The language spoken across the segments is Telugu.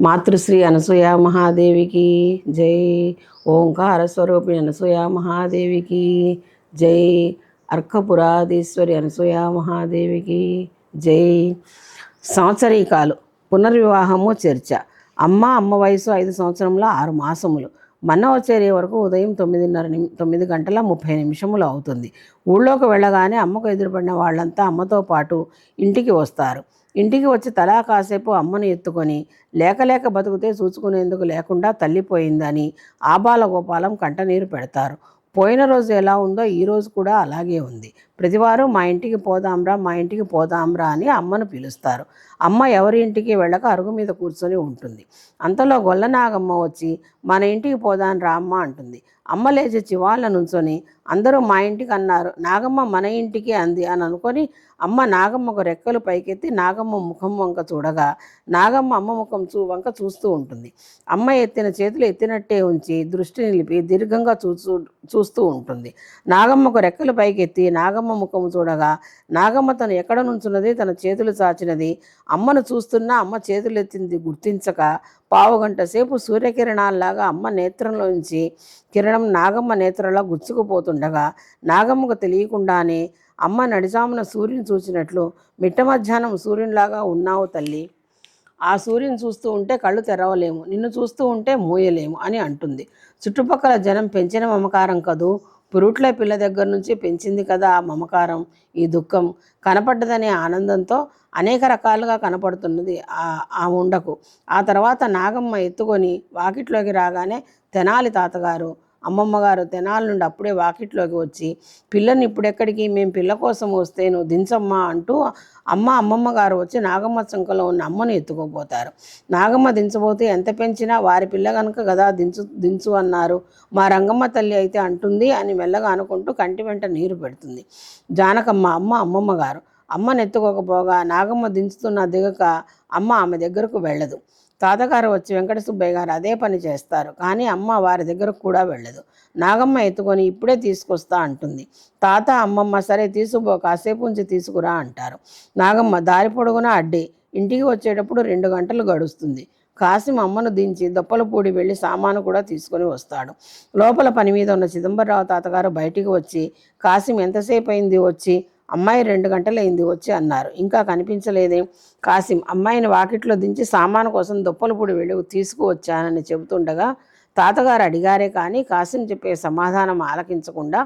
మాతృశ్రీ అనసూయ మహాదేవికి జై. ఓంకార స్వరూపిణి అనసూయ మహాదేవికి జై. అర్కపురాధీశ్వరి అనసూయ మహాదేవికి జై. సంవత్సరీకాలు పునర్వివాహము చర్చ. అమ్మ అమ్మ వయసు ఐదు సంవత్సరంలో ఆరు మాసములు. మన్న వరకు ఉదయం తొమ్మిదిన్నర నిమి తొమ్మిది గంటల ముప్పై నిమిషములు అవుతుంది. ఊళ్ళోకి వెళ్ళగానే అమ్మకు ఎదురుపడిన వాళ్ళంతా అమ్మతో పాటు ఇంటికి వస్తారు. ఇంటికి వచ్చి తలా కాసేపు అమ్మను ఎత్తుకొని లేక లేక బతుకుతే చూసుకునేందుకు లేకుండా తల్లిపోయిందని ఆబాల గోపాలం కంటనీరు పెడతారు. పోయిన రోజు ఎలా ఉందో ఈ రోజు కూడా అలాగే ఉంది. ప్రతివారు మా ఇంటికి పోదాంరా మా ఇంటికి పోదాంరా అని అమ్మను పిలుస్తారు. అమ్మ ఎవరి ఇంటికి వెళ్ళక అరుగు మీద కూర్చొని ఉంటుంది. అంతలో గొల్లనాగమ్మ వచ్చి మన ఇంటికి పోదాం రా అమ్మ అంటుంది. అమ్మ లేచి చివాళ్ళ నుంచొని అందరూ మా ఇంటికి అన్నారు నాగమ్మ మన ఇంటికి అంది అని అనుకొని అమ్మ నాగమ్మకు రెక్కలు పైకెత్తి నాగమ్మ ముఖం వంక చూడగా నాగమ్మ అమ్మ ముఖం చూ వంక చూస్తూ ఉంటుంది. అమ్మ ఎత్తిన చేతులు ఎత్తినట్టే ఉంచి దృష్టి నిలిపి దీర్ఘంగా చూచూ చూస్తూ ఉంటుంది. నాగమ్మకు రెక్కలు పైకెత్తి నాగమ్మ ముఖం చూడగా నాగమ్మ తను ఎక్కడ నుంచున్నది? తన చేతులు చాచినది. అమ్మను చూస్తున్నా అమ్మ చేతులు ఎత్తింది గుర్తించక పావుగంట సేపు సూర్యకిరణాల్లాగా అమ్మ నేత్రంలోంచి కిరణం నాగమ్మ నేత్రంలో గుచ్చుకుపోతుండగా నాగమ్మకు తెలియకుండానే అమ్మ నడిజామున సూర్యుని చూసినట్లు మిట్ట మధ్యాహ్నం సూర్యునిలాగా ఉన్నావు తల్లి. ఆ సూర్యుని చూస్తూ ఉంటే కళ్ళు తెరవలేము నిన్ను చూస్తూ ఉంటే మూయలేము అని అంటుంది. చుట్టుపక్కల జనం పెంచిన మమకారం కదూ? పురుట్ల పిల్ల దగ్గర నుంచి పెంచింది కదా ఆ మమకారం ఈ దుఃఖం. కనపడ్డదనే ఆనందంతో అనేక రకాలుగా కనపడుతున్నది ఆ ఆ ఉండకు. ఆ తర్వాత నాగమ్మ ఎత్తుకొని వాకిట్లోకి రాగానే తెనాలి తాతగారు అమ్మమ్మ గారు తెనాల నుండి అప్పుడే వాకిట్లోకి వచ్చి పిల్లని ఇప్పుడెక్కడికి మేము పిల్ల కోసం వస్తే నువ్వు దించమ్మా అంటూ అమ్మ అమ్మమ్మ గారు వచ్చి నాగమ్మ చంకలో ఉన్న అమ్మను ఎత్తుకోపోతారు. నాగమ్మ దించబోతే ఎంత పెంచినా వారి పిల్ల కనుక కదా దించు దించు అన్నారు. మా రంగమ్మ తల్లి అయితే అంటుంది అని మెల్లగా అనుకుంటూ కంటి వెంట నీరు పెడుతుంది. జానకమ్మ అమ్మ అమ్మమ్మ గారు అమ్మను ఎత్తుకోకపోగా నాగమ్మ దించుతున్న దిగక అమ్మ ఆమె దగ్గరకు వెళ్ళదు. తాతగారు వచ్చి వెంకట సుబ్బయ్య గారు అదే పని చేస్తారు. కానీ అమ్మ వారి దగ్గరకు కూడా వెళ్ళదు. నాగమ్మ ఎత్తుకొని ఇప్పుడే తీసుకొస్తా అంటుంది. తాత అమ్మమ్మ సరే తీసుకుపో కాసేపు ఉంచి తీసుకురా అంటారు. నాగమ్మ దారి పొడుగున అడ్డే ఇంటికి వచ్చేటప్పుడు రెండు గంటలు గడుస్తుంది. కాసిం అమ్మను దించి దొప్పలపూడి వెళ్ళి సామాను కూడా తీసుకొని వస్తాడు. లోపల పని మీద ఉన్న చిదంబరరావు తాతగారు బయటికి వచ్చి కాసిం ఎంతసేపు అయింది వచ్చి అమ్మాయి రెండు గంటలైంది వచ్చి అన్నారు. ఇంకా కనిపించలేదే. కాసిం అమ్మాయిని వాకిట్లో దించి సామాను కోసం దొప్పలపూడి వెళ్ళి తీసుకువచ్చానని చెబుతుండగా తాతగారు అడిగారే కానీ కాసిం చెప్పే సమాధానం ఆలకించకుండా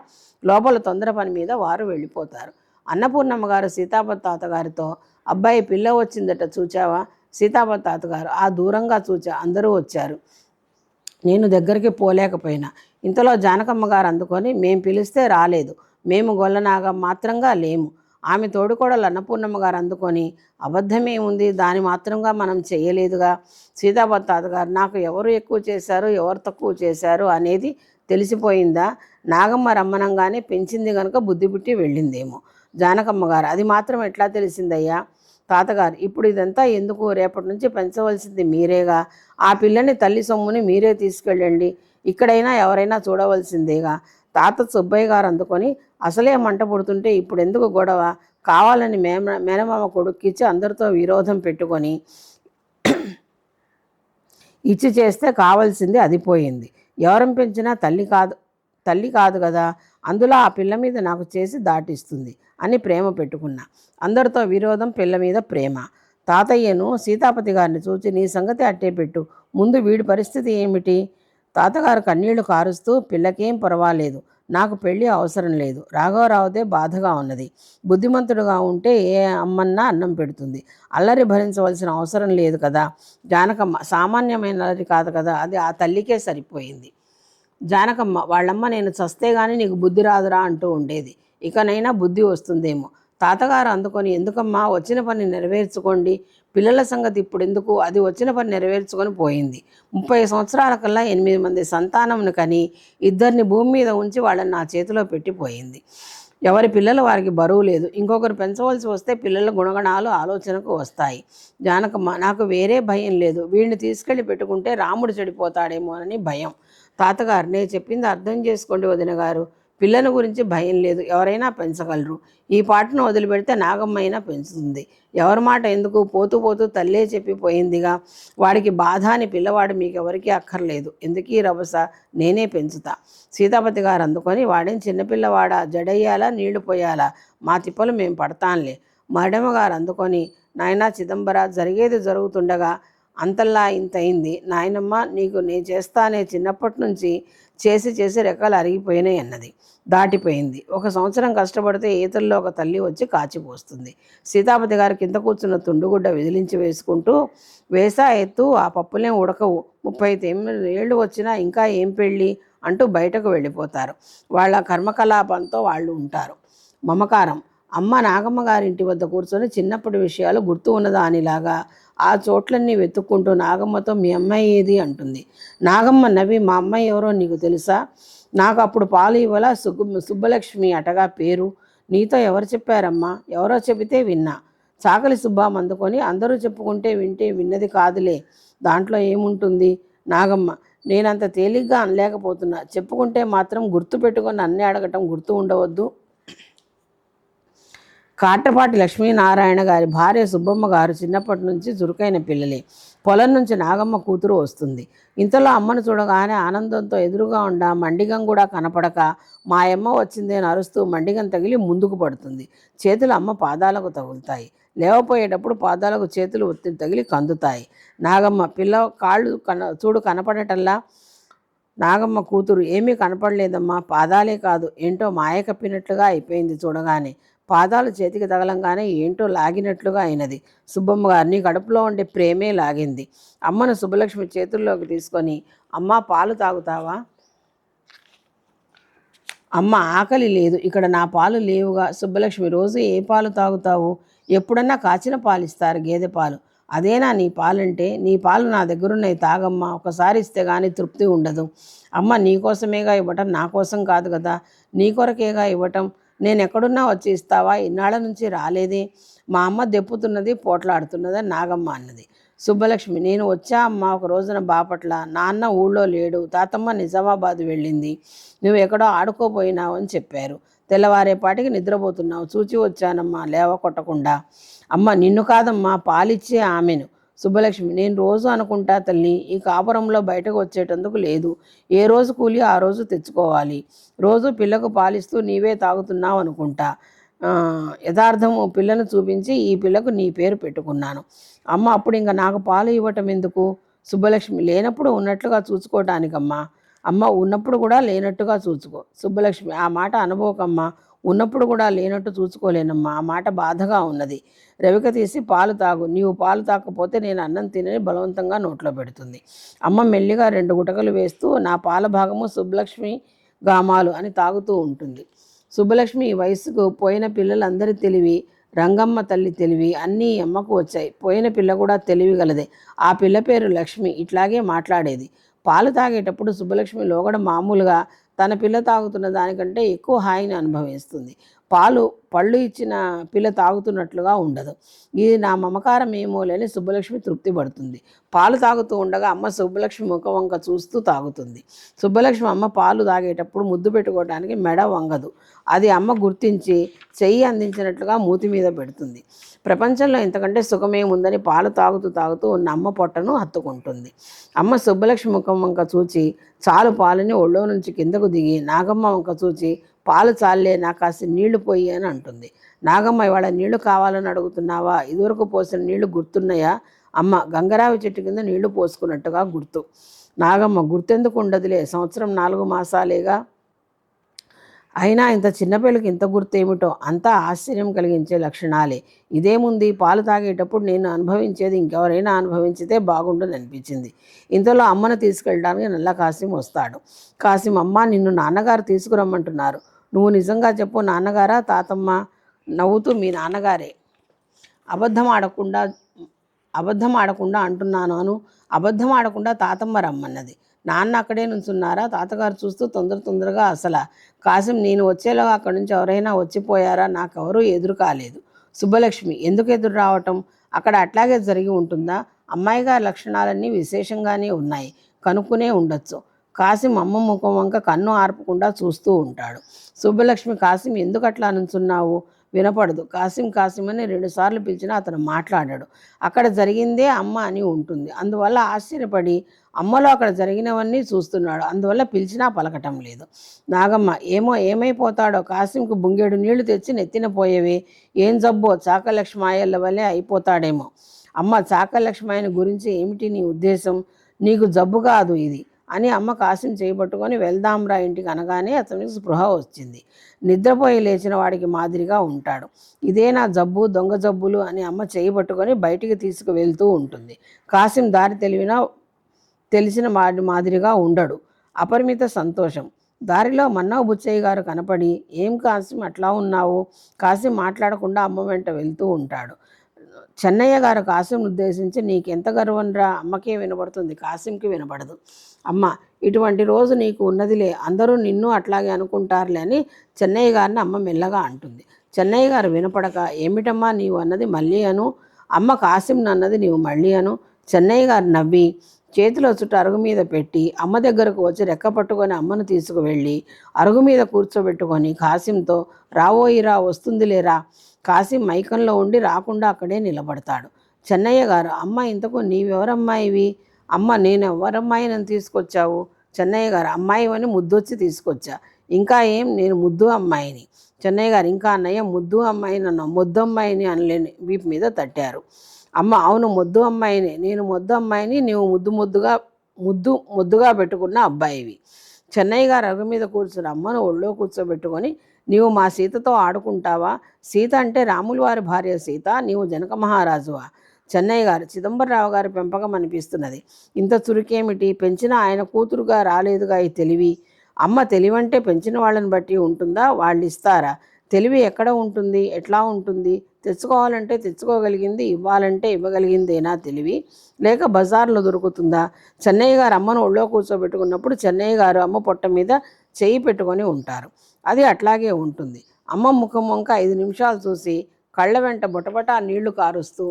లోపల తొందర పని మీద వారు వెళ్ళిపోతారు. అన్నపూర్ణమ్మ గారు సీతాపతి తాతగారితో అబ్బాయి పిల్ల వచ్చిందట చూచావా? సీతాపతి తాతగారు ఆ దూరంగా చూచా అందరూ వచ్చారు. నేను దగ్గరికి పోలేకపోయినా. ఇంతలో జానకమ్మ గారు అందుకొని మేం పిలిస్తే రాలేదు. మేము గొల్లనాగం మాత్రంగా లేము. ఆమె తోడుకోడలు అన్నపూర్ణమ్మ గారు అందుకొని అబద్ధమేముంది దాని మాత్రంగా మనం చేయలేదుగా. సీతాపతి తాతగారు నాకు ఎవరు ఎక్కువ చేశారు ఎవరు తక్కువ చేశారు అనేది తెలిసిపోయిందా? నాగమ్మ రమ్మనంగానే పెంచింది కనుక బుద్ధి పుట్టి వెళ్ళిందేమో. జానకమ్మ గారు అది మాత్రం ఎట్లా తెలిసిందయ్యా? తాతగారు ఇప్పుడు ఇదంతా ఎందుకు? రేపటి నుంచి పెంచవలసింది మీరేగా? ఆ పిల్లని తల్లి సొమ్ముని మీరే తీసుకెళ్ళండి. ఇక్కడైనా ఎవరైనా చూడవలసిందేగా? తాత సుబ్బయ్య గారు అందుకొని అసలే మంట పుడుతుంటే ఇప్పుడు ఎందుకు గొడవ? కావాలని మేమ మేనమామ కొడుక్కిచ్చి అందరితో విరోధం పెట్టుకొని ఇచ్చి చేస్తే కావాల్సింది అది పోయింది. ఎవరం పెంచినా తల్లి కాదు తల్లి కాదు కదా అందులో ఆ పిల్ల మీద నాకు చేసి దాటిస్తుంది అని ప్రేమ పెట్టుకున్నా. అందరితో విరోధం పిల్ల మీద ప్రేమ. తాతయ్యను సీతాపతి గారిని చూచి నీ సంగతి అట్టే పెట్టు. ముందు వీడి పరిస్థితి ఏమిటి? తాతగారు కన్నీళ్ళు కారుస్తూ పిల్లకేం పర్వాలేదు. నాకు పెళ్ళి అవసరం లేదు. రాఘవరావుదే బాధగా ఉన్నది. బుద్ధిమంతుడుగా ఉంటే ఏ అమ్మన్నా అన్నం పెడుతుంది. అల్లరి భరించవలసిన అవసరం లేదు కదా. జానకమ్మ సామాన్యమైన అల్లరి కాదు కదా. అది ఆ తల్లికే సరిపోయింది. జానకమ్మ వాళ్ళమ్మ నేను చస్తే గానీ నీకు బుద్ధి రాదురా అంటూ ఉండేది. ఇకనైనా బుద్ధి వస్తుందేమో. తాతగారు అందుకొని ఎందుకమ్మా? వచ్చిన పని నెరవేర్చుకోండి. పిల్లల సంగతి ఇప్పుడు ఎందుకు అది వచ్చిన పని నెరవేర్చుకొని పోయింది. ముప్పై సంవత్సరాల కల్లా ఎనిమిది మంది సంతానంను కని ఇద్దరిని భూమి మీద ఉంచి వాళ్ళని నా చేతిలో పెట్టిపోయింది ఎవరి పిల్లలు వారికి బరువు లేదు. ఇంకొకరు పెంచవలసి వస్తే పిల్లల గుణగణాలు ఆలోచనకు వస్తాయి. జానకమ్మ నాకు వేరే భయం లేదు. వీడిని తీసుకెళ్ళి పెట్టుకుంటే రాముడు చెడిపోతాడేమోనని భయం. తాతగారు నేను చెప్పింది అర్థం చేసుకోండి వదిన గారు పిల్లల గురించి భయం లేదు. ఎవరైనా పెంచగలరు. ఈ పాటను వదిలిపెడితే నాగమ్మ అయినా పెంచుతుంది. ఎవరి మాట ఎందుకు? పోతూ పోతూ తల్లే చెప్పిపోయిందిగా. వాడికి బాధ అని పిల్లవాడు మీకెవరికీ అక్కర్లేదు. ఎందుకీ రభస? నేనే పెంచుతా. సీతాపతి గారు అందుకొని వాడిని చిన్నపిల్లవాడా జడయ్యాలా? నీళ్ళు పోయాలా? మా తిప్పలు మేము పడతాంలే మరడమ్మ గారు అందుకొని నాయనా చిదంబర జరిగేది జరుగుతుండగా అంతల్లా ఇంత అయింది. నాయనమ్మ నీకు నేను చేస్తానే చిన్నప్పటి నుంచి చేసి చేసి రెక్కలు అరిగిపోయినాయి అన్నది. దాటిపోయింది. ఒక సంవత్సరం కష్టపడితే ఈతల్లో ఒక తల్లి వచ్చి కాచిపోస్తుంది సీతాపతి గారు కింద కూర్చున్న తుండుగుడ్డ విదిలించి వేసుకుంటూ వేసా ఎత్తు ఆ పప్పులేం ఉడకవు. ముప్పై తొమ్మిది ఏళ్ళు వచ్చినా ఇంకా ఏం పెళ్ళి? అంటూ బయటకు వెళ్ళిపోతారు. వాళ్ళ కర్మకలాపంతో వాళ్ళు ఉంటారు. మమకారం. అమ్మ నాగమ్మ గారింటి వద్ద కూర్చొని చిన్నప్పటి విషయాలు గుర్తు ఉన్నదానిలాగా ఆ చోట్లన్నీ వెతుక్కుంటూ నాగమ్మతో మీ అమ్మాయి ఏది? అంటుంది. నాగమ్మ నవ్వి మా అమ్మాయి ఎవరో నీకు తెలుసా? నాకు అప్పుడు పాలు ఇవ్వాల? సుబ్బ సుబ్బలక్ష్మి అటగా పేరు. నీతో ఎవరు చెప్పారమ్మా? ఎవరో చెబితే విన్నా. చాకలి సుబ్బమ్మ అందుకొని అందరూ చెప్పుకుంటే వింటే విన్నది కాదులే. దాంట్లో ఏముంటుంది? నాగమ్మ నేనంత తేలిగ్గా అనలేకపోతున్నా. చెప్పుకుంటే మాత్రం గుర్తు పెట్టుకొని అన్నీ అడగటం గుర్తు ఉండవద్దు. కాటపాటి లక్ష్మీనారాయణ గారి భార్య సుబ్బమ్మ గారు చిన్నప్పటి నుంచి చురుకైన పిల్లలే. పొలం నుంచి నాగమ్మ కూతురు వస్తుంది. ఇంతలో అమ్మను చూడగానే ఆనందంతో ఎదురుగా ఉండ మండిగం కూడా కనపడక మా అమ్మ వచ్చింది అని అరుస్తూ మండిగం తగిలి ముందుకు పడుతుంది. చేతులు అమ్మ పాదాలకు తగులుతాయి. లేవపోయేటప్పుడు పాదాలకు చేతులు ఒత్తిడి తగిలి కందుతాయి. నాగమ్మ పిల్ల కాళ్ళు కన చూడు కనపడటల్లా నాగమ్మ కూతురు ఏమీ కనపడలేదమ్మా పాదాలే కాదు ఏంటో మాయ కప్పినట్లుగా అయిపోయింది చూడగానే. పాదాలు చేతికి తగలంగానే ఏంటో లాగినట్లుగా అయినది. సుబ్బమ్మ గారిని కడుపులో ఉండే ప్రేమే లాగింది. అమ్మను సుబ్బలక్ష్మి చేతుల్లోకి తీసుకొని అమ్మ పాలు తాగుతావా? అమ్మ ఆకలి లేదు. ఇక్కడ నా పాలు లేవుగా. సుబ్బలక్ష్మి రోజు ఏ పాలు తాగుతావు? ఎప్పుడన్నా కాచిన పాలు ఇస్తారు గేదె పాలు. అదేనా నీ పాలంటే? నీ పాలు నా దగ్గరున్నాయి తాగమ్మా. ఒకసారి ఇస్తే కానీ తృప్తి ఉండదు. అమ్మ నీ కోసమేగా ఇవ్వటం నా కోసం కాదు కదా. నీ కొరకేగా ఇవ్వటం? నేను ఎక్కడున్నా వచ్చి ఇస్తావా? ఇన్నాళ్ళ నుంచి రాలేదే. మా అమ్మ దెప్పుతున్నది పోట్లాడుతున్నది నాగమ్మ అన్నది. సుబ్బలక్ష్మి నేను వచ్చా అమ్మ ఒక రోజున బాపట్ల. నాన్న ఊళ్ళో లేడు. తాతమ్మ నిజామాబాద్ వెళ్ళింది. నువ్వు ఎక్కడో ఆడుకోపోయినావు అని చెప్పారు. తెల్లవారేపాటికి నిద్రపోతున్నావు. చూచి వచ్చానమ్మా లేవ కొట్టకుండా. అమ్మ నిన్ను కాదమ్మా పాలిచ్చే ఆమెను. సుబ్బలక్ష్మి నేను రోజు అనుకుంటా తల్లి ఈ కాపురంలో బయటకు వచ్చేటందుకు లేదు. ఏ రోజు కూలి ఆ రోజు తెచ్చుకోవాలి. రోజు పిల్లకు పాలిస్తూ నీవే తాగుతున్నావు అనుకుంటా. యథార్థము పిల్లను చూపించి ఈ పిల్లకు నీ పేరు పెట్టుకున్నాను. అమ్మ అప్పుడు ఇంకా నాకు పాలు ఇవ్వటం ఎందుకు? సుబ్బలక్ష్మి లేనప్పుడు ఉన్నట్లుగా చూసుకోవటానికమ్మా అమ్మ ఉన్నప్పుడు కూడా లేనట్టుగా చూసుకో సుబ్బలక్ష్మి ఆ మాట అనుభవకమ్మా. ఉన్నప్పుడు కూడా లేనట్టు చూసుకోలేనమ్మా. ఆ మాట బాధగా ఉన్నది. రవిక తీసి పాలు తాగు. నీవు పాలు తాకపోతే నేను అన్నం తినని బలవంతంగా నోట్లో పెడుతుంది. అమ్మ మెల్లిగా రెండు గుటకలు వేస్తూ నా పాల భాగము సుబ్బలక్ష్మి గామాలు అని తాగుతూ ఉంటుంది. సుబ్బలక్ష్మి వయసుకు పోయిన పిల్లలందరి తెలివి రంగమ్మ తల్లి తెలివి అన్నీ అమ్మకు వచ్చాయి. పోయిన పిల్ల కూడా తెలివి గలదే. ఆ పిల్ల పేరు లక్ష్మి. ఇట్లాగే మాట్లాడేది. పాలు తాగేటప్పుడు సుబ్బలక్ష్మి లోగడ మామూలుగా తన పిల్ల తాగుతున్న దానికంటే ఎక్కువ హాయిని అనుభవిస్తుంది. పాలు పళ్ళు ఇచ్చిన పిల్ల తాగుతున్నట్లుగా ఉండదు. ఇది నా మమకారం ఏమో లేని సుబ్బలక్ష్మి తృప్తి పడుతుంది. పాలు తాగుతూ ఉండగా అమ్మ సుబ్బలక్ష్మి ముఖం వంక చూస్తూ తాగుతుంది. సుబ్బలక్ష్మి అమ్మ పాలు తాగేటప్పుడు ముద్దు పెట్టుకోవడానికి మెడ వంగదు. అది అమ్మ గుర్తించి చెయ్యి అందించినట్లుగా మూతి మీద పెడుతుంది. ప్రపంచంలో ఇంతకంటే సుఖమేముందని పాలు తాగుతూ తాగుతూ ఉన్న అమ్మ పొట్టను హత్తుకుంటుంది. అమ్మ సుబ్బలక్ష్మి ముఖం వంక చూచి చాలు పాలని ఒళ్ళో నుంచి కిందకు దిగి నాగమ్మ వంక చూచి పాలు చాలే నాకు కాసి నీళ్ళు పోయి అని అంటుంది. నాగమ్మ ఇవాళ నీళ్ళు కావాలని అడుగుతున్నావా? ఇదివరకు పోసిన నీళ్ళు గుర్తున్నాయా? అమ్మ గంగరావి చెట్టు కింద నీళ్ళు పోసుకున్నట్టుగా గుర్తు. నాగమ్మ గుర్తెందుకు ఉండదులే? సంవత్సరం నాలుగు మాసాలేగా? అయినా ఇంత చిన్నపిల్లకి ఇంత గుర్తు ఏమిటో? అంతా ఆశ్చర్యం కలిగించే లక్షణాలే. ఇదేముంది? పాలు తాగేటప్పుడు నేను అనుభవించేది ఇంకెవరైనా అనుభవించితే బాగుండని అనిపించింది. ఇంతలో అమ్మను తీసుకెళ్ళడానికి నల్ల కాసిం వస్తాడు. కాసిం అమ్మ నిన్ను నాన్నగారు తీసుకురమ్మంటున్నారు. నువ్వు నిజంగా చెప్పు నాన్నగారా తాతమ్మ? నవ్వుతూ మీ నాన్నగారే. అబద్ధం ఆడకుండా అబద్ధం ఆడకుండా అంటున్నాను అను. అబద్ధం ఆడకుండా తాతమ్మ రమ్మన్నది. నాన్న అక్కడే నుంచున్నారా? తాతగారు చూస్తూ తొందర తొందరగా అసలు కాసిం నేను వచ్చేలాగా అక్కడి నుంచి ఎవరైనా వచ్చిపోయారా? నాకెవరూ ఎదురు కాలేదు. సుబ్బలక్ష్మి ఎందుకు ఎదురు రావటం? అక్కడ అట్లాగే జరిగి ఉంటుందా? అమ్మాయి గారి లక్షణాలన్నీ విశేషంగానే ఉన్నాయి. కనుక్కునే ఉండొచ్చు. కాసిం అమ్మ ముఖం వంక కన్ను ఆర్పకుండా చూస్తూ ఉంటాడు. సుబ్బలక్ష్మి కాసిం ఎందుకు అట్లా నుంచున్నావు వినపడదు. కాసిం కాసిం అని రెండుసార్లు పిలిచినా అతను మాట్లాడాడు. అక్కడ జరిగిందే అమ్మ అని ఉంటుంది. అందువల్ల ఆశ్చర్యపడి అమ్మలో అక్కడ జరిగినవన్నీ చూస్తున్నాడు. అందువల్ల పిలిచినా పలకటం లేదు. నాగమ్మ ఏమో ఏమైపోతాడో? కాసింకు బుంగేడు నీళ్ళు తెచ్చి నెత్తిన పోయేవి. ఏం జబ్బో? చాకలక్ష్మాయల వల్లే అయిపోతాడేమో. అమ్మ చాకలక్ష్మాయని గురించి ఏమిటి నీ ఉద్దేశం? నీకు జబ్బు కాదు ఇది. అని అమ్మ కాసిం చేయబట్టుకొని వెళ్దాంరా ఇంటికి అనగానే అతనికి స్పృహ వచ్చింది. నిద్రపోయి లేచిన వాడికి మాదిరిగా ఉంటాడు. ఇదే నా జబ్బు దొంగ జబ్బులు అని అమ్మ చేయబట్టుకొని బయటికి తీసుకు వెళ్తూ ఉంటుంది. కాసిం దారి తెలివిన తెలిసిన వాడి మాదిరిగా ఉండడు. అపరిమిత సంతోషం. దారిలో మన్నావు బుచ్చయ్య గారు కనపడి ఏం కాసిం అట్లా ఉన్నావు? కాసిం మాట్లాడకుండా అమ్మ వెంట వెళ్తూ ఉంటాడు. చెన్నయ్య గారు కాసిం ఉద్దేశించి నీకెంత గర్వంరా? అమ్మకే వినపడుతుంది కాసింకి వినపడదు అమ్మ ఇటువంటి రోజు నీకు ఉన్నదిలే. అందరూ నిన్ను అట్లాగే అనుకుంటారులే అని చెన్నయ్య గారిని అమ్మ మెల్లగా అంటుంది. చెన్నయ్య గారు వినపడక ఏమిటమ్మా నీవు అన్నది మళ్ళీ అను. అమ్మ కాసిం అన్నది నీవు మళ్ళీ అను. చెన్నయ్య గారు నవ్వి చేతిలో చుట్టూ అరుగు మీద పెట్టి అమ్మ దగ్గరకు వచ్చి రెక్క పట్టుకొని అమ్మను తీసుకువెళ్ళి అరుగు మీద కూర్చోబెట్టుకొని కాసింతో రావోయిరా వస్తుందిలేరా. కాసిం మైకంలో ఉండి రాకుండా అక్కడే నిలబడతాడు. చెన్నయ్య గారు అమ్మ ఇంతకు నీవెవరమ్మాయివి? అమ్మ నేను ఎవరమ్మాయి నన్ను తీసుకొచ్చావు? చెన్నయ్య గారు అమ్మాయి అని ముద్దొచ్చి తీసుకొచ్చా? ఇంకా ఏం? నేను ముద్దు అమ్మాయిని. చెన్నయ్య గారు ఇంకా అన్నయ్య ముద్దు అమ్మాయి నన్ను ముద్దు అమ్మాయిని అనలేని వీపు మీద తట్టారు. అమ్మ అవును ముద్దు అమ్మాయిని. నేను ముద్దు అమ్మాయిని నీవు ముద్దు ముద్దుగా ముద్దు ముద్దుగా పెట్టుకున్న అబ్బాయివి. చెన్నయ్య గారు రఘు మీద కూర్చుని అమ్మను ఒళ్ళో కూర్చోబెట్టుకొని నీవు మా సీతతో ఆడుకుంటావా? సీత అంటే రాములు వారి భార్య సీత నీవు జనక మహారాజువా? చెన్నయ్య గారు చిదంబరరావు గారి పెంపకం అనిపిస్తున్నది. ఇంత చురుకేమిటి? పెంచిన ఆయన కూతురుగా రాలేదుగా ఈ తెలివి? అమ్మ తెలివంటే పెంచిన వాళ్ళని బట్టి ఉంటుందా? వాళ్ళు ఇస్తారా తెలివి ఎక్కడ ఉంటుంది? ఎట్లా ఉంటుంది? తెచ్చుకోవాలంటే తెచ్చుకోగలిగింది ఇవ్వాలంటే ఇవ్వగలిగిందేనా తెలివి? లేక బజార్లో దొరుకుతుందా? చెన్నయ్య గారు అమ్మను ఒళ్ళో కూర్చోబెట్టుకున్నప్పుడు చెన్నయ్య గారు అమ్మ పొట్ట మీద చేయి పెట్టుకొని ఉంటారు. అది అట్లాగే ఉంటుంది. అమ్మ ముఖం వంక ఐదు నిమిషాలు చూసి కళ్ళ వెంట బొటబట నీళ్ళు కారుస్తూ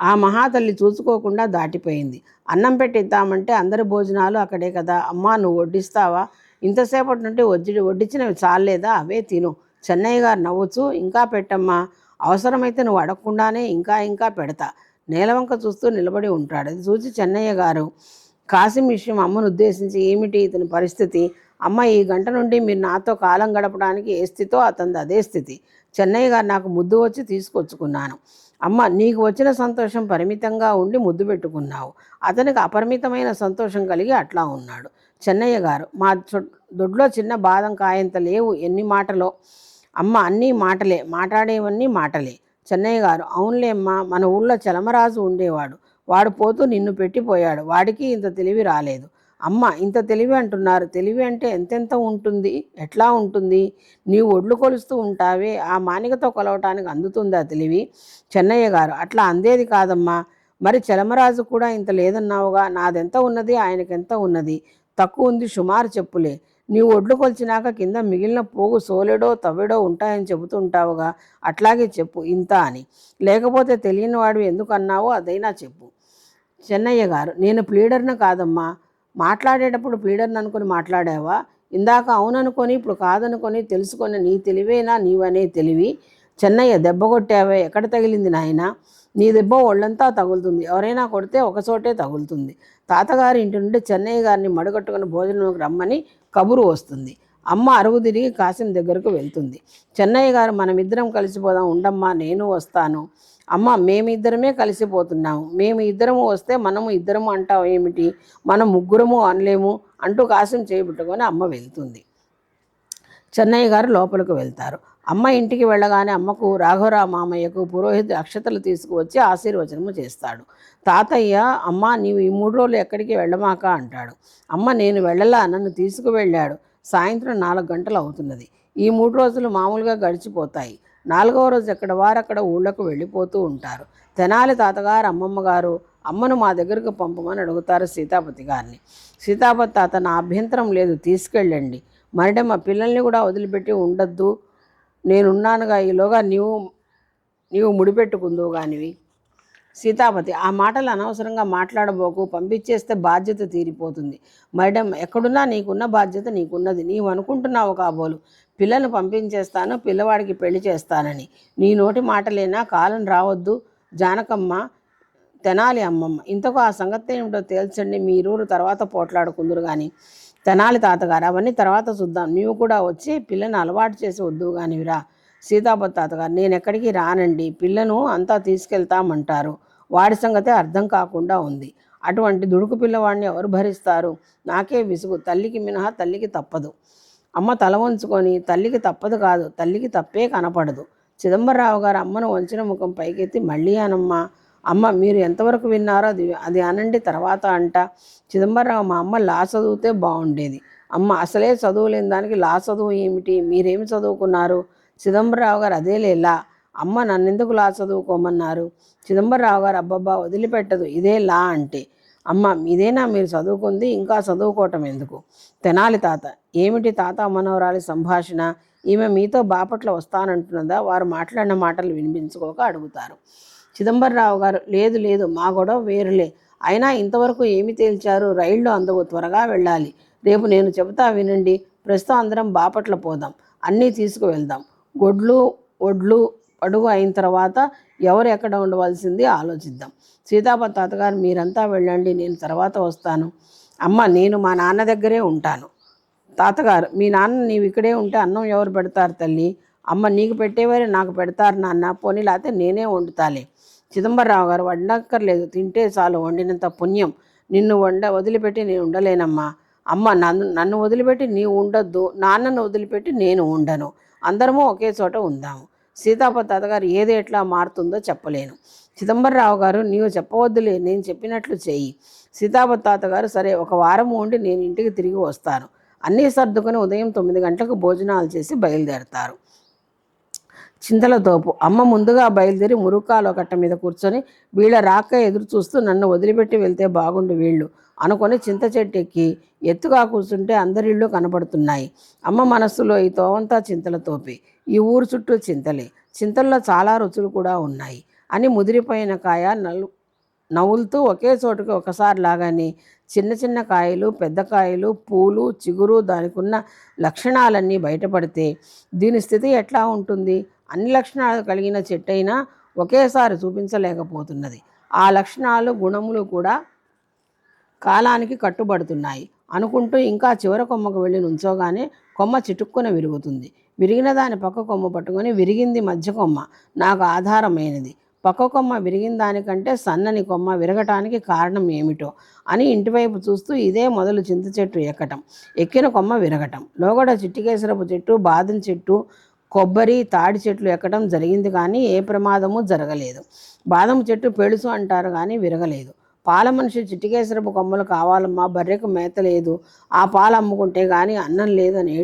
ఆ మహాతల్లి చూసుకోకుండా దాటిపోయింది. అన్నం పెట్టిద్దామంటే అందరి భోజనాలు అక్కడే కదా. అమ్మా నువ్వు వడ్డిస్తావా? ఇంతసేపటి నుండి వడ్డి వడ్డించినవి చాలేదా అవే తిను. చెన్నయ్య గారు నవ్వుచూ ఇంకా పెట్టమ్మా. అవసరమైతే నువ్వు అడగకుండానే ఇంకా ఇంకా పెడతా. నేలవంక చూస్తూ నిలబడి ఉంటాడు. అది చూసి చెన్నయ్య గారు కాసిం విషయం అమ్మను ఉద్దేశించి ఏమిటి ఇతని పరిస్థితి? అమ్మ ఈ గంట నుండి మీరు నాతో కాలం గడపడానికి ఏ స్థితో అతనిది అదే స్థితి. చెన్నయ్య గారు నాకు ముద్దు వచ్చి తీసుకొచ్చుకున్నాను. అమ్మ నీకు వచ్చిన సంతోషం పరిమితంగా ఉండి ముద్దు పెట్టుకున్నావు. అతనికి అపరిమితమైన సంతోషం కలిగి అట్లా ఉన్నాడు. చెన్నయ్య గారు మా దొడ్లో చిన్న బాదం కాయంత లేవు. ఎన్ని మాటలో? అమ్మ అన్నీ మాటలే. మాట్లాడేవన్నీ మాటలే. చెన్నయ్య గారు అవునులే అమ్మా మన ఊళ్ళో చలమరాజు ఉండేవాడు. వాడు పోతూ నిన్ను పెట్టిపోయాడు. వాడికి ఇంత తెలివి రాలేదు. అమ్మ ఇంత తెలివి అంటున్నారు. తెలివి అంటే ఎంతెంత ఉంటుంది? ఎట్లా ఉంటుంది? నీవు ఒడ్లు కొలుస్తూ ఉంటావే ఆ మానికతో కొలవటానికి అందుతుందా తెలివి? చెన్నయ్య గారు అట్లా అందేది కాదమ్మా. మరి చలమరాజు కూడా ఇంత లేదన్నావుగా? నాదెంత ఉన్నది? ఆయనకెంత ఉన్నది? తక్కువ ఉంది సుమారు చెప్పులే. నీవు ఒడ్లు కొలిచినాక కింద మిగిలిన పోగు సోలెడో తవ్వెడో ఉంటాయని చెబుతుంటావుగా అట్లాగే చెప్పు ఇంత అని. లేకపోతే తెలియని వాడు ఎందుకన్నావో అదైనా చెప్పు. చెన్నయ్య గారు నేను ప్లీడర్ను కాదమ్మా. మాట్లాడేటప్పుడు ప్లీడర్ని అనుకుని మాట్లాడావా? ఇందాక అవుననుకొని ఇప్పుడు కాదనుకొని తెలుసుకొని నీ తెలివేనా నీవనే తెలివి? చెన్నయ్య దెబ్బ కొట్టావే ఎక్కడ తగిలింది నాయనా? నీ దెబ్బ ఒళ్ళంతా తగులుతుంది. ఎవరైనా కొడితే ఒక చోటే తగులుతుంది. తాతగారి ఇంటి నుండి చెన్నయ్య గారిని మడుగట్టుకుని భోజనంలోకి రమ్మని కబురు వస్తుంది. అమ్మ అరుగు తిరిగి కాసిం దగ్గరకు వెళ్తుంది. చెన్నయ్య గారు మనమిద్దరం కలిసిపోదాం ఉండమ్మా నేను వస్తాను. అమ్మ మేమిద్దరమే కలిసిపోతున్నాము మేము ఇద్దరము వస్తే మనము ఇద్దరము అంటాం ఏమిటి? మనం ముగ్గురము అనలేము అంటూ కాసం చేయబెట్టుకొని అమ్మ వెళ్తుంది. చెన్నయ్య గారు లోపలికి వెళ్తారు. అమ్మ ఇంటికి వెళ్ళగానే అమ్మకు రాఘవరావు మామయ్యకు పురోహితుడు అక్షతలు తీసుకువచ్చి ఆశీర్వచనము చేస్తాడు. తాతయ్య అమ్మ నీవు ఈ మూడు రోజులు ఎక్కడికి వెళ్ళమాక అంటాడు. అమ్మ నేను వెళ్ళలా నన్ను తీసుకువెళ్ళాడు. సాయంత్రం నాలుగు గంటలు అవుతున్నది. ఈ మూడు రోజులు మామూలుగా గడిచిపోతాయి. నాలుగవ రోజు ఎక్కడ వారక్కడ ఊళ్ళకు వెళ్ళిపోతూ ఉంటారు. తెనాలి తాతగారు అమ్మమ్మ గారు అమ్మను మా దగ్గరకు పంపమని అడుగుతారు సీతాపతి గారిని. సీతాపతి తాత నా అభ్యంతరం లేదు తీసుకెళ్ళండి. మరిడే మా పిల్లల్ని కూడా వదిలిపెట్టి ఉండొద్దు. నేనున్నానుగా ఈలోగా నీవు నీవు ముడిపెట్టుకుందువు కానివి సీతాపతి ఆ మాటలు అనవసరంగా మాట్లాడబోకు. పంపించేస్తే బాధ్యత తీరిపోతుంది. మేడం ఎక్కడున్నా నీకున్న బాధ్యత నీకున్నది. నీవు అనుకుంటున్నావు కాబోలు. పిల్లను పంపించేస్తాను పిల్లవాడికి పెళ్ళి చేస్తానని. నీ నోటి మాటలేనా? కాలం రావద్దు. జానకమ్మ తెనాలి అమ్మమ్మ. ఇంతకు ఆ సంగతి ఏమిటో తేల్చండి. మీరూరు తర్వాత పోట్లాడుకుందరు కానీ తెనాలి తాతగారు అవన్నీ తర్వాత చూద్దాం. నీవు కూడా వచ్చి పిల్లని అలవాటు చేసి వద్దు కానివిరా సీతాపతి తాతగారు నేను ఎక్కడికి రానండి. పిల్లను అంతా తీసుకెళ్తామంటారు. వాడి సంగతే అర్థం కాకుండా ఉంది. అటువంటి దుడుకు పిల్లవాడిని ఎవరు భరిస్తారు? నాకే విసుగు. తల్లికి మినహా తల్లికి తప్పదు. అమ్మ తల వంచుకొని తల్లికి తప్పదు కాదు తల్లికి తప్పే కనపడదు. చిదంబరరావు గారు అమ్మను వంచిన ముఖం పైకెత్తి మళ్ళీ అనమ్మా అమ్మ మీరు ఎంతవరకు విన్నారో అది అది అనండి తర్వాత అంట. చిదంబరరావు మా అమ్మ లా చదివితే బాగుండేది. అమ్మ అసలే చదువులేని దానికి లా చదువు ఏమిటి? మీరేమి చదువుకున్నారు? చిదంబరరావు గారు అదేలేలా అమ్మ నన్నెందుకు లా చదువుకోమన్నారు? చిదంబరరావు గారు అబ్బబ్బా వదిలిపెట్టదు ఇదే లా అంటే. అమ్మ ఇదేనా మీరు చదువుకుంది? ఇంకా చదువుకోవటం ఎందుకు? తెనాలి తాత. ఏమిటి తాత మనవరాలి సంభాషణ? ఈమె మీతో బాపట్ల వస్తానంటున్నదా? వారు మాట్లాడిన మాటలు వినిపించుకోక అడుగుతారు. చిదంబరరావు గారు లేదు లేదు మా గొడవ వేరులే. అయినా ఇంతవరకు ఏమి తేల్చారు? రైళ్ళు అందవు త్వరగా వెళ్ళాలి. రేపు నేను చెబుతా వినండి. ప్రస్తుతం అందరం బాపట్ల పోదాం. అన్నీ తీసుకువెళ్దాం. గొడ్లు ఒడ్లు పడుగు అయిన తర్వాత ఎవరు ఎక్కడ ఉండవలసింది ఆలోచిద్దాం. సీతాపతి తాతగారు మీరంతా వెళ్ళండి నేను తర్వాత వస్తాను. అమ్మ నేను మా నాన్న దగ్గరే ఉంటాను. తాతగారు మీ నాన్న నీవు ఇక్కడే ఉంటే అన్నం ఎవరు పెడతారు తల్లి? అమ్మ నీకు పెట్టేవారే నాకు పెడతారు నాన్న. పోనీ లేకపోతే నేనే వండుతాలే. చిదంబరరావు గారు వండక్కర్లేదు తింటే చాలు వండినంత పుణ్యం. నిన్ను వండ వదిలిపెట్టి నేను ఉండలేనమ్మా. అమ్మ నన్ను నన్ను వదిలిపెట్టి నీవు ఉండొద్దు. నాన్నను వదిలిపెట్టి నేను ఉండను. అందరము ఒకే చోట ఉందాము. సీతాపతి తాతగారు ఏది ఎట్లా మారుతుందో చెప్పలేను. చిదంబరరావు గారు నీవు చెప్పవద్దులే నేను చెప్పినట్లు చేయి సీతాపతి తాతగారు సరే ఒక వారం ఉండి నేను ఇంటికి తిరిగి వస్తాను. అన్నీ సర్దుకొని ఉదయం తొమ్మిది గంటలకు భోజనాలు చేసి బయలుదేరతారు. చింతలతోపు అమ్మ ముందుగా బయలుదేరి మురుకాలో కట్ట మీద కూర్చొని వీళ్ళ రాక ఎదురు చూస్తూ నన్ను వదిలిపెట్టి వెళ్తే బాగుండు వీళ్ళు. అనుకొని చింత చెట్టు ఎక్కి ఎత్తుగా కూర్చుంటే అందరిళ్ళు కనబడుతున్నాయి. అమ్మ మనస్సులో ఈ తోవంతా చింతల తోపే. ఈ ఊరు చుట్టూ చింతలే. చింతల్లో చాలా రుచులు కూడా ఉన్నాయి. అని ముదిరిపోయిన కాయ నలు నవ్వులుతూ ఒకే చోటుకి ఒకసారి లాగానే చిన్న చిన్న కాయలు పెద్ద కాయలు పూలు చిగురు దానికి ఉన్న లక్షణాలన్నీ బయటపడితే దీని స్థితి ఎట్లా ఉంటుంది? అన్ని లక్షణాలు కలిగిన చెట్టైనా ఒకేసారి చూపించలేకపోతున్నది. ఆ లక్షణాలు గుణములు కూడా కాలానికి కట్టుబడుతున్నాయి. అనుకుంటూ ఇంకా చివరి కొమ్మకు వెళ్ళి నుంచోగానే కొమ్మ చిటుక్కున విరుగుతుంది. విరిగిన దాని పక్క కొమ్మ పట్టుకొని విరిగింది మధ్య కొమ్మ. నాకు ఆధారమైనది. పక్క కొమ్మ విరిగిన దానికంటే సన్నని కొమ్మ విరగటానికి కారణం ఏమిటో అని ఇంటివైపు చూస్తూ ఇదే మొదలు చింత చెట్టు ఎక్కటం. ఎక్కిన కొమ్మ విరగటం. లోగడ చిట్టికేసరపు చెట్టు బాదం చెట్టు కొబ్బరి తాడి చెట్లు ఎక్కడం జరిగింది కానీ ఏ ప్రమాదము జరగలేదు. బాదం చెట్టు పెడుసు అంటారు కానీ విరగలేదు. పాల మనిషి చిట్టికేసరపు కొమ్మలు కావాలమ్మా బర్రెకు మేత లేదు. ఆ పాలు అమ్ముకుంటే కానీ అన్నం లేదు అని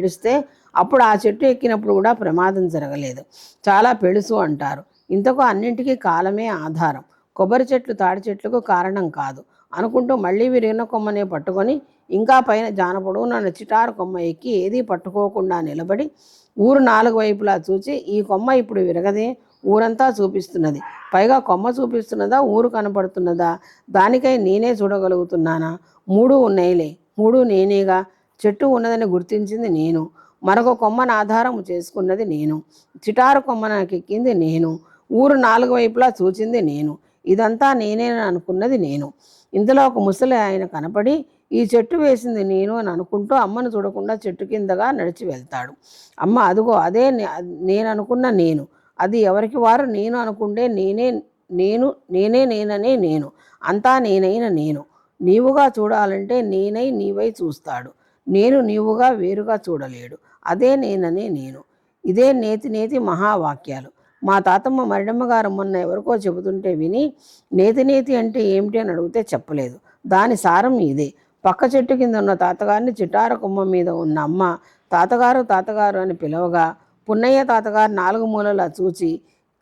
అప్పుడు ఆ చెట్టు ఎక్కినప్పుడు కూడా ప్రమాదం జరగలేదు. చాలా పెడుసు అంటారు. ఇంతకు అన్నింటికీ కాలమే ఆధారం. కొబ్బరి చెట్లు తాడి చెట్లకు కారణం కాదు. అనుకుంటూ మళ్ళీ విరిగిన కొమ్మనే పట్టుకొని ఇంకా పైన జానపడు నన్ను చిటారు కొమ్మ ఎక్కి ఏదీ పట్టుకోకుండా నిలబడి ఊరు నాలుగు వైపులా చూచి ఈ కొమ్మ ఇప్పుడు విరగదే ఊరంతా చూపిస్తున్నది. పైగా కొమ్మ చూపిస్తున్నదా? ఊరు కనపడుతున్నదా? దానికై నేనే చూడగలుగుతున్నానా? మూడు ఉన్నాయిలే. మూడు నేనేగా? చెట్టు ఉన్నదని గుర్తించింది నేను. మరొక కొమ్మను ఆధారం చేసుకున్నది నేను. చిటారు కొమ్మ నాకు ఎక్కింది నేను. ఊరు నాలుగు వైపులా చూచింది నేను. ఇదంతా నేనే అనుకున్నది నేను. ఇందులో ఒక ముసలి ఆయన కనపడి ఈ చెట్టు వేసింది నేను అని అనుకుంటూ అమ్మను చూడకుండా చెట్టు కిందగా నడిచి వెళ్తాడు. అమ్మ అదిగో అదే నే- నేను అనుకున్న నేను. అది ఎవరికి వారు? నేను అనుకుంటే నేనే నేను నేనే నేననే నేను. అంతా నేనైన నేను. నీవుగా చూడాలంటే నేనై నీవై చూస్తాడు. నేను నీవుగా వేరుగా చూడలేడు. అదే నేననే నేను. ఇదే నేతి నేతి మహావాక్యాలు. మా తాతమ్మ మరిడమ్మ గారు మొన్న ఎవరికో చెబుతుంటే విని నేతి నేతి అంటే ఏమిటి అని అడిగితే చెప్పలేదు. దాని సారం ఇదే. పక్క చెట్టు కింద ఉన్న తాతగారిని చిటార కుమ్మ మీద ఉన్న అమ్మ తాతగారు తాతగారు అని పిలవగా పున్నయ్య తాతగారు నాలుగు మూలలా చూచి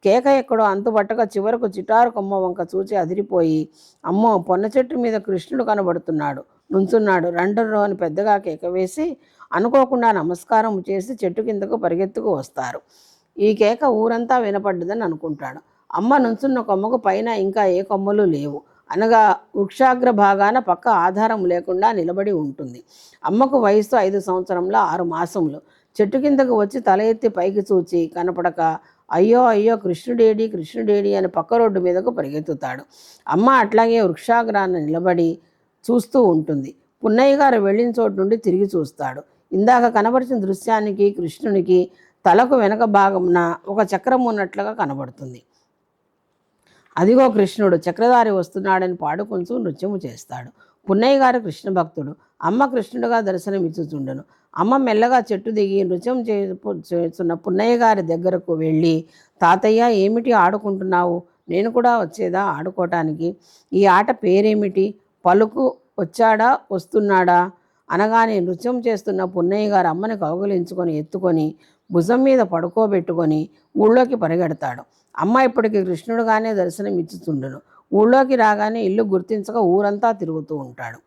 కేక ఎక్కడో అంతుపట్టక చివరకు చిటారు కొమ్మ వంక చూచి అదిరిపోయి అమ్మో పొన్న చెట్టు మీద కృష్ణుడు కనబడుతున్నాడు. నుంచున్నాడు. రండర్రో అని పెద్దగా కేక వేసి అనుకోకుండా నమస్కారం చేసి చెట్టు కిందకు పరిగెత్తుకు వస్తారు. ఈ కేక ఊరంతా వినపడ్డదని అనుకుంటాడు. అమ్మ నుంచున్న కొమ్మకు పైన ఇంకా ఏ కొమ్మలు లేవు. అనగా వృక్షాగ్ర భాగాన పక్క ఆధారం లేకుండా నిలబడి ఉంటుంది. అమ్మకు వయసు ఐదు సంవత్సరంలో ఆరు మాసములు. చెట్టు కిందకు వచ్చి తల ఎత్తి పైకి చూచి కనపడక అయ్యో అయ్యో కృష్ణుడేడి కృష్ణుడేడి అని పక్క రోడ్డు మీదకు పరిగెత్తుతాడు. అమ్మ అట్లాగే వృక్షాగ్రాన్ని నిలబడి చూస్తూ ఉంటుంది. పున్నయ్య గారు వెళ్ళిన చోటు నుండి తిరిగి చూస్తాడు. ఇందాక కనబడిచిన దృశ్యానికి కృష్ణునికి తలకు వెనక భాగమున ఒక చక్రం ఉన్నట్లుగా కనబడుతుంది. అదిగో కృష్ణుడు చక్రధారి వస్తున్నాడని పాడుకుంటూ నృత్యము చేస్తాడు. పున్నయ్య గారు కృష్ణ భక్తుడు అమ్మ కృష్ణుడుగా దర్శనమిచ్చుచుండెను. అమ్మ మెల్లగా చెట్టు దిగి నృత్యం చే చేస్తున్న పున్నయ్య గారి దగ్గరకు వెళ్ళి తాతయ్య ఏమిటి ఆడుకుంటున్నావు? నేను కూడా వచ్చేదా ఆడుకోవటానికి ఈ ఆట పేరేమిటి? పలుకు వచ్చాడా? వస్తున్నాడా? అనగానే నృత్యం చేస్తున్న పున్నయ్య గారు అమ్మని కౌగులించుకొని ఎత్తుకొని భుజం మీద పడుకోబెట్టుకొని ఊళ్ళోకి పరిగెడతాడు. అమ్మ ఇప్పటికి కృష్ణుడుగానే దర్శనం ఇచ్చుతుండును ఊళ్ళోకి రాగానే ఇల్లు గుర్తించక ఊరంతా తిరుగుతూ ఉంటాడు.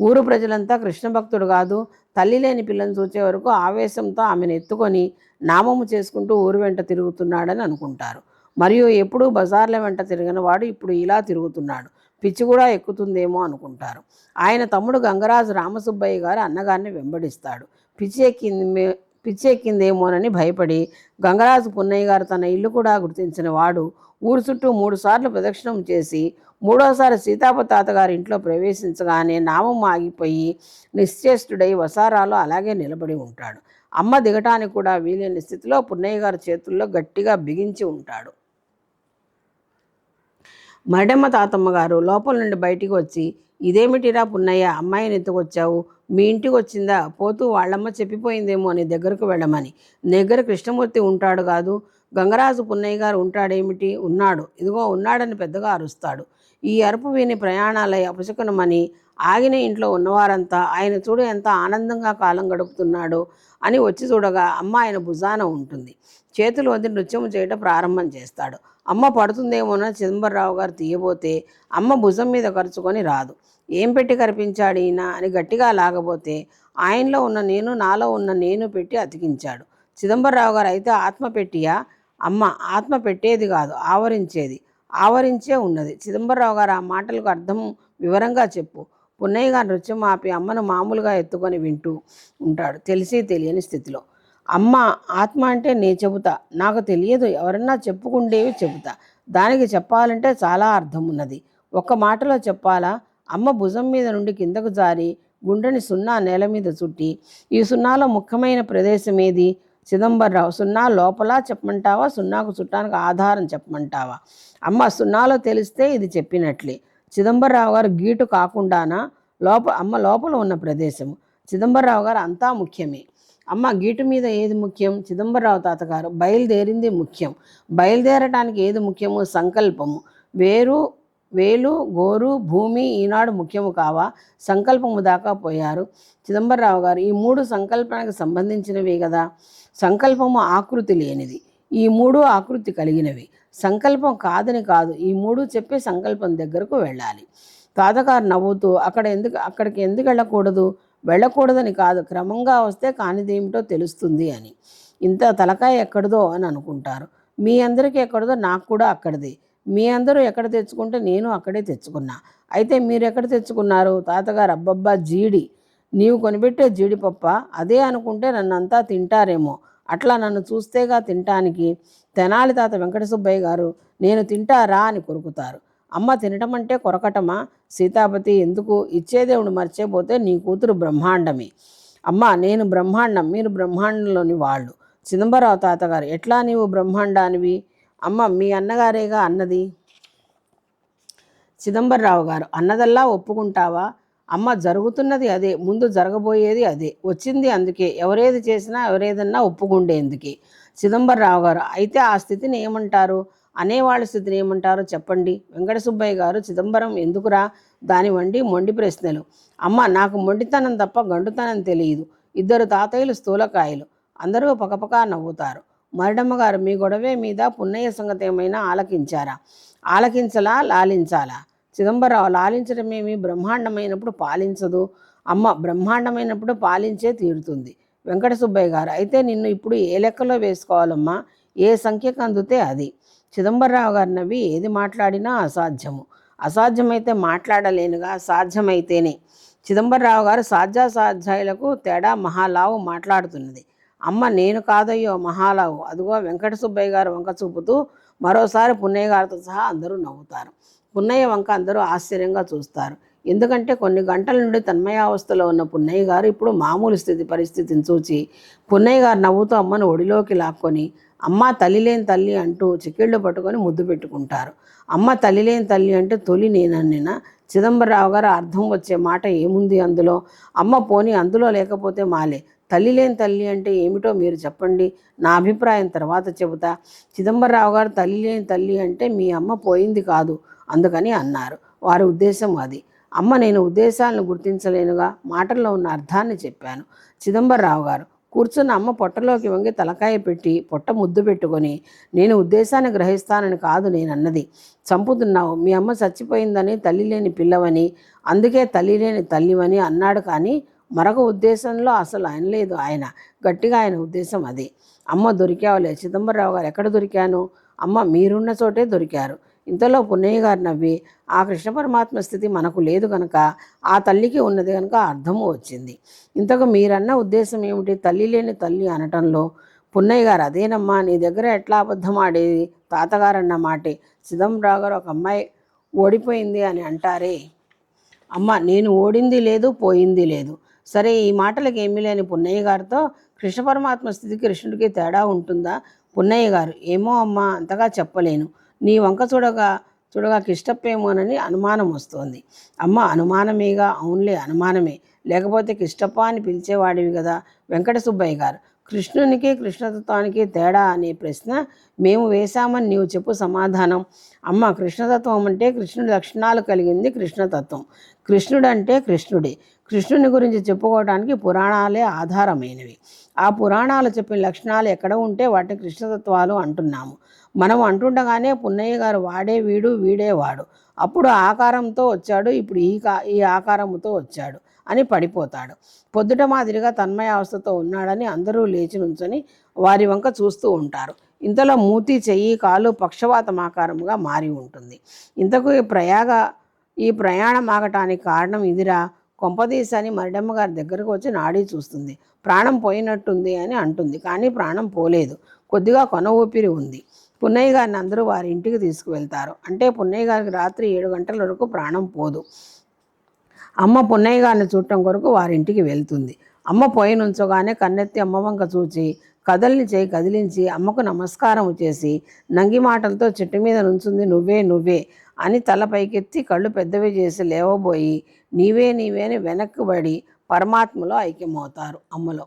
ఊరు ప్రజలంతా కృష్ణ భక్తుడు కాదు తల్లి లేని పిల్లని చూచే వరకు ఆవేశంతో ఆమెను ఎత్తుకొని నామము చేసుకుంటూ ఊరు వెంట తిరుగుతున్నాడని అనుకుంటారు. మరియు ఎప్పుడూ బజార్ల వెంట తిరిగిన వాడు ఇప్పుడు ఇలా తిరుగుతున్నాడు. పిచ్చి కూడా ఎక్కుతుందేమో అనుకుంటారు. ఆయన తమ్ముడు గంగరాజు రామసుబ్బయ్య గారు అన్నగారిని వెంబడిస్తాడు. పిచ్చి ఎక్కింది పిచ్చెక్కిందేమోనని భయపడి గంగరాజు పున్నయ్య గారు తన ఇల్లు కూడా గుర్తించిన వాడు ఊరు చుట్టూ మూడు సార్లు ప్రదక్షిణం చేసి మూడోసారి సీతాప తాతగారి ఇంట్లో ప్రవేశించగానే నామం ఆగిపోయి నిశ్చేష్టుడై వసారాలో అలాగే నిలబడి ఉంటాడు. అమ్మ దిగటానికి కూడా వీలైన స్థితిలో పున్నయ్య గారి చేతుల్లో గట్టిగా బిగించి ఉంటాడు. మరడమ్మ తాతమ్మ గారు లోపల నుండి బయటికి వచ్చి ఇదేమిటిరా పున్నయ్య? అమ్మాయిని ఎత్తుకొచ్చావు మీ ఇంటికి వచ్చిందా? పోతూ వాళ్ళమ్మ చెప్పిపోయిందేమో అని దగ్గరకు వెళ్ళమని. దగ్గర కృష్ణమూర్తి ఉంటాడు కాదు. గంగరాజు పున్నయ్య గారు ఉంటాడేమిటి? ఉన్నాడు. ఇదిగో ఉన్నాడని పెద్దగా అరుస్తాడు. ఈ అరుపు విని ప్రయాణాలై అపశకునమని ఆగిన ఇంట్లో ఉన్నవారంతా ఆయన చూడు ఎంత ఆనందంగా కాలం గడుపుతున్నాడో అని వచ్చి చూడగా అమ్మ ఆయన భుజాన ఉంటుంది. చేతులు వదిలి నృత్యం చేయటం ప్రారంభం చేస్తాడు. అమ్మ పడుతుందేమోనని చిదంబరరావు గారు తీయబోతే అమ్మ భుజం మీద ఖర్చుకొని రాదు. ఏం పెట్టి కనిపించాడు ఈయన అని గట్టిగా లాగబోతే ఆయనలో ఉన్న నేను నాలో ఉన్న నేను పెట్టి అతికించాడు. చిదంబరరావు గారు అయితే ఆత్మ పెట్టియా? అమ్మ ఆత్మ పెట్టేది కాదు ఆవరించేది ఆవరించే ఉన్నది. చిదంబరరావు గారు ఆ మాటలకు అర్థం వివరంగా చెప్పు. పున్నయ్య గారు నృత్యం ఆపి అమ్మను మామూలుగా ఎత్తుకొని వింటూ ఉంటాడు. తెలిసి తెలియని స్థితిలో అమ్మ ఆత్మ అంటే నే చెబుతా. నాకు తెలియదు ఎవరన్నా చెప్పుకుండేవి చెబుతా. దానికి చెప్పాలంటే చాలా అర్థం ఉన్నది ఒక్క మాటలో చెప్పాలా? అమ్మ భుజం మీద నుండి కిందకు జారి గుండెని సున్నా నేల మీద చుట్టి ఈ సున్నాలో ముఖ్యమైన ప్రదేశం ఏది? చిదంబరరావు సున్నా లోపల చెప్పమంటావా? సున్నాకు చుట్టానికి ఆధారం చెప్పమంటావా? అమ్మ సున్నాలో తెలిస్తే ఇది చెప్పినట్లే. చిదంబరరావు గారు గీటు కాకుండానా? లోప అమ్మ లోపల ఉన్న ప్రదేశము. చిదంబరరావు గారు అంతా ముఖ్యమే. అమ్మ గీటు మీద ఏది ముఖ్యం? చిదంబరరావు తాతగారు బయలుదేరింది ముఖ్యం. బయలుదేరటానికి ఏది ముఖ్యము? సంకల్పము. వేరు వేలు గోరు భూమి ఈనాడు ముఖ్యము కావా? సంకల్పము దాకా పోయారు. చిదంబరరావు గారు ఈ మూడు సంకల్పానికి సంబంధించినవి కదా? సంకల్పము ఆకృతి లేనిది. ఈ మూడు ఆకృతి కలిగినవి. సంకల్పం కాదని కాదు. ఈ మూడు చెప్పే సంకల్పం దగ్గరకు వెళ్ళాలి. తాతగారు నవ్వుతూ అక్కడ ఎందుకు అక్కడికి ఎందుకు వెళ్ళకూడదు? వెళ్ళకూడదని కాదు క్రమంగా వస్తే కానిదేమిటో తెలుస్తుంది అని. ఇంత తలకాయ ఎక్కడదో అని అనుకుంటారు. మీ అందరికీ ఎక్కడదో నాకు కూడా అక్కడిది. మీ అందరూ ఎక్కడ తెచ్చుకుంటే నేను అక్కడే తెచ్చుకున్నా. అయితే మీరు ఎక్కడ తెచ్చుకున్నారు? తాతగారు అబ్బబ్బా జీడి. నీవు కొనిపెట్టే జీడిపప్ప అదే అనుకుంటే నన్ను అంతా తింటారేమో. అట్లా నన్ను చూస్తేగా తినటానికి తెనాలి తాత వెంకట సుబ్బయ్య గారు నేను తింటారా అని కొరుకుతారు. అమ్మ తినడం అంటే కొరకటమా? సీతాపతి ఎందుకు ఇచ్చేదేవుడు మర్చిపోతే నీ కూతురు బ్రహ్మాండమే. అమ్మ నేను బ్రహ్మాండం మీరు బ్రహ్మాండంలోని వాళ్ళు. చిదంబరావు తాతగారు ఎట్లా నీవు బ్రహ్మాండానివి? అమ్మ మీ అన్నగారేగా అన్నది? చిదంబరరావు గారు అన్నదల్లా ఒప్పుకుంటావా? అమ్మ జరుగుతున్నది అదే ముందు జరగబోయేది అదే. వచ్చింది అందుకే ఎవరేది చేసినా ఎవరేదన్నా ఒప్పుకుండేందుకే. చిదంబరరావు గారు అయితే ఆ స్థితిని ఏమంటారు? అనేవాళ్ళ స్థితిని ఏమంటారో చెప్పండి. వెంకట సుబ్బయ్య గారు చిదంబరం ఎందుకురా? దాని వండి మొండి ప్రశ్నలు. అమ్మ నాకు మొండితనం తప్ప గండుతనం తెలియదు. ఇద్దరు తాతయ్యలు స్థూలకాయలు. అందరూ పకపకా నవ్వుతారు. మరడమ్మ గారు మీ గొడవే మీద పున్నయ్య సంగతి ఏమైనా ఆలకించారా? ఆలకించలా? లాలించాలా? చిదంబరరావు లాలించడమేమి బ్రహ్మాండమైనప్పుడు పాలించదు. అమ్మ బ్రహ్మాండమైనప్పుడు పాలించే తీరుతుంది. వెంకట సుబ్బయ్య గారు అయితే నిన్ను ఇప్పుడు ఏ లెక్కలో వేసుకోవాలమ్మా? ఏ సంఖ్యకు అందితే అది? చిదంబరరావు గారు నవ్వి ఏది మాట్లాడినా అసాధ్యము. అసాధ్యమైతే మాట్లాడలేనుగా సాధ్యమైతేనే. చిదంబరరావు గారు సాధ్యాసాధ్యాయులకు తేడా మహాలావు మాట్లాడుతున్నది. అమ్మ నేను కాదయ్యో మహాలావు. అదిగో వెంకట సుబ్బయ్య గారు వంక చూపుతూ మరోసారి పున్నయ్య గారితో సహా అందరూ నవ్వుతారు. పున్నయ్య వంక అందరూ ఆశ్చర్యంగా చూస్తారు. ఎందుకంటే కొన్ని గంటల నుండి తన్మయావస్థలో ఉన్న పున్నయ్య గారు ఇప్పుడు మామూలు స్థితి పరిస్థితిని చూచి పున్నయ్య గారు నవ్వుతూ అమ్మను ఒడిలోకి లాక్కొని అమ్మ తల్లి లేని తల్లి అంటూ చిక్కిళ్ళు పట్టుకొని ముద్దు పెట్టుకుంటారు. అమ్మ తల్లి లేని తల్లి అంటే తొలి నేనన్నినా. చిదంబరరావు గారు అర్థం వచ్చే మాట ఏముంది అందులో? అమ్మ పోని అందులో లేకపోతే మాలే. తల్లి లేని తల్లి అంటే ఏమిటో మీరు చెప్పండి. నా అభిప్రాయం తర్వాత చెబుతా. చిదంబరరావు గారు తల్లి లేని తల్లి అంటే మీ అమ్మ పోయింది కాదు అందుకని అన్నారు. వారి ఉద్దేశం అది. అమ్మ నేను ఉద్దేశాలను గుర్తించలేనుగా మాటల్లో ఉన్న అర్థాన్ని చెప్పాను. చిదంబరరావు గారు కూర్చున్న అమ్మ పొట్టలోకి వంగి తలకాయ పెట్టి పొట్ట ముద్దు పెట్టుకొని నేను ఉద్దేశాన్ని గ్రహిస్తానని కాదు నేను అన్నది చంపుతున్నావు. మీ అమ్మ చచ్చిపోయిందని తల్లి లేని పిల్లవని అందుకే తల్లి లేని తల్లివని అన్నాడు కానీ మరొక ఉద్దేశంలో అసలు ఆయన లేదు ఆయన. గట్టిగా ఆయన ఉద్దేశం అది. అమ్మ దొరికావులే. చిదంబరరావు గారు ఎక్కడ దొరికాను? అమ్మ మీరున్న చోటే దొరికారు. ఇంతలో పున్నయ్య గారు నవ్వి ఆ కృష్ణ పరమాత్మ స్థితి మనకు లేదు కనుక ఆ తల్లికి ఉన్నది కనుక అర్థము వచ్చింది. ఇంతకు మీరన్న ఉద్దేశం ఏమిటి? తల్లి లేని తల్లి అనటంలో పున్నయ్య గారు అదేనమ్మా నీ దగ్గర ఎట్లా అబద్ధం ఆడేది? తాతగారన్న మాటే. చిదంబరావు గారు ఒక అమ్మాయి ఓడిపోయింది అని అంటారే. అమ్మ నేను ఓడింది లేదు పోయింది లేదు. సరే ఈ మాటలకు ఏమీ లేని పున్నయ్య గారితో కృష్ణ పరమాత్మ స్థితి కృష్ణుడికి తేడా ఉంటుందా? పున్నయ్య గారు ఏమో అమ్మా అంతగా చెప్పలేను. నీ వంక చూడగా చూడగా కిష్టప్పేమోనని అనుమానం వస్తోంది. అమ్మ అనుమానమేగా? అవునులే అనుమానమే. లేకపోతే కిష్టప్ప అని పిలిచేవాడివి కదా వెంకట సుబ్బయ్య గారు. కృష్ణునికి కృష్ణతత్వానికి తేడా అనే ప్రశ్న మేము వేశామని నీవు చెప్పు సమాధానం. అమ్మ కృష్ణతత్వం అంటే కృష్ణుడి లక్షణాలు కలిగింది కృష్ణతత్వం. కృష్ణుడు అంటే కృష్ణుడే. కృష్ణుని గురించి చెప్పుకోవడానికి పురాణాలే ఆధారమైనవి. ఆ పురాణాలు చెప్పిన లక్షణాలు ఎక్కడ ఉంటే వాటిని కృష్ణతత్వాలు అంటున్నాము. మనం అంటుండగానే పున్నయ్య గారు వాడే వీడు వీడే వాడు. అప్పుడు ఆకారంతో వచ్చాడు ఇప్పుడు ఈ కా ఈ ఆకారముతో వచ్చాడు అని పడిపోతాడు. పొద్దుట మాదిరిగా తన్మయావస్థతో ఉన్నాడని అందరూ లేచి నుంచొని వారి వంక చూస్తూ ఉంటారు. ఇంతలో మూతి చెయ్యి కాలు పక్షవాతం ఆకారముగా మారి ఉంటుంది. ఇంతకు ఈ ప్రయాగ ఈ ప్రయాణం ఆగటానికి కారణం ఇదిరా? కొంపదీశాన్ని మరిడమ్మ గారి దగ్గరకు వచ్చి నాడీ చూస్తుంది. ప్రాణం పోయినట్టుంది అని అంటుంది. కానీ ప్రాణం పోలేదు. కొద్దిగా కొన ఊపిరి ఉంది. పున్నయ్య గారిని అందరూ వారి ఇంటికి తీసుకువెళ్తారు. అంటే పున్నయ్య గారికి రాత్రి ఏడు గంటల వరకు ప్రాణం పోదు. అమ్మ పున్నయ్య గారిని చూడటం కొరకు వారింటికి వెళ్తుంది. అమ్మ పోయి నుంచోగానే కన్నెత్తి అమ్మ వంక చూచి కదల్ని చేయి కదిలించి అమ్మకు నమస్కారం చేసి నంగి మాటలతో చెట్టు మీద నుంచుంది నువ్వే నువ్వే అని తల పైకెత్తి కళ్ళు పెద్దవి చేసి లేవబోయి నీవే నీవే అని వెనక్కి పరమాత్మలో ఐక్యమవుతారు అమ్మలో.